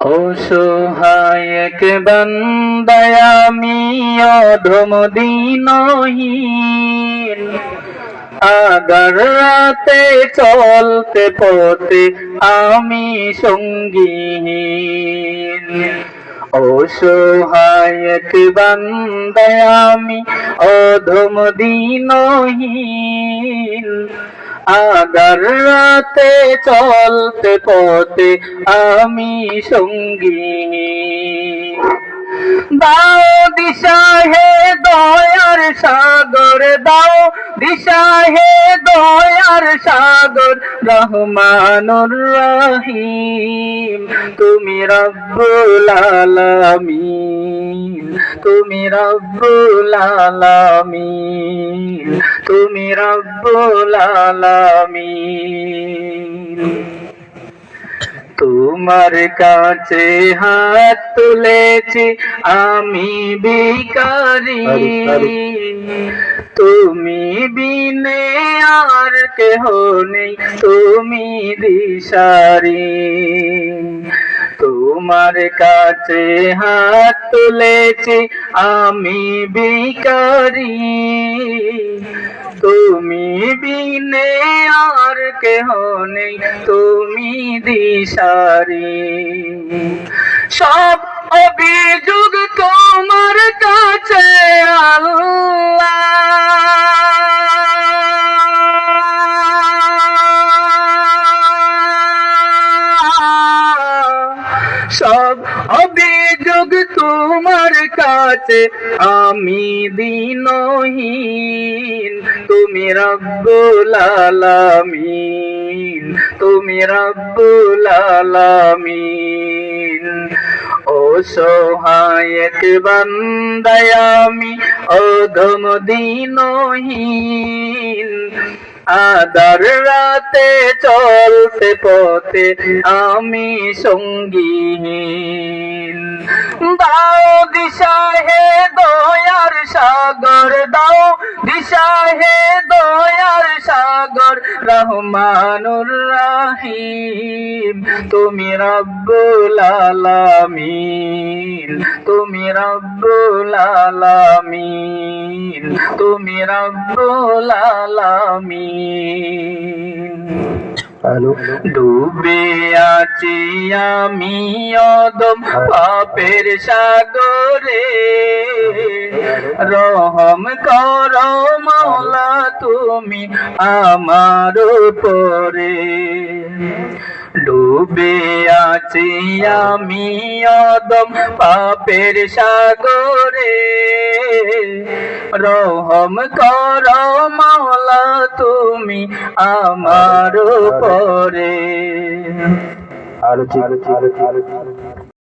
অসহায় এক বান্দায় অধম দিনহীন। আগার রাতে চলতে পথে আমি সঙ্গীহীন। অসহায় এক বান্দায় অধম দিনহীন। আগার রাতে চলতে পথে আমি সঙ্গী। দাও দিশা হে দয়ার সাগর দাও দিশা হে দয়ার সাগর, রহমানুর রহিম। তুমি রব্বুল আলামিন, তুমি রব্বুল আলামিন, তুমি রব্বুল আলামিন। তোমার কাছে হাত তুলেছি, আমি ভিকারি তুমি বিনে আর কেহ নেই, তুমি দিশারি। তোমার কাছে হাত তুলেছি, আমি ভিকারি তুমি বিনে আর কেহ নেই, তুমি দিশারি। সব অভিযোগ সব অভিযোগ তোমার কাছে। আমি দিনহীন তুমি রব্বুল তুমি রব্বুল আলামিন। ও সহায়ক বান্দায় আমি অধম দিনহীন আদার রাতে চলতে পথে আমি সঙ্গীহীন। দাও দিশা হে দয়ার সাগর, দাও দিশা হে দয়ার সাগর রহমানুর রাহিম। তুমি রব্বুল আলামিন তুমি রব্বুল আলামিন তুমি রব্বুল আলামিন। ডুবে আছি আমি অদম পাপের সাগরে। রহম কর মৌলা তুমি আমার উপরে। ডুবে আছি আমি অদম পাপের সাগরে। রহম কর মাওলা তুমি আমার পরে ঠিক।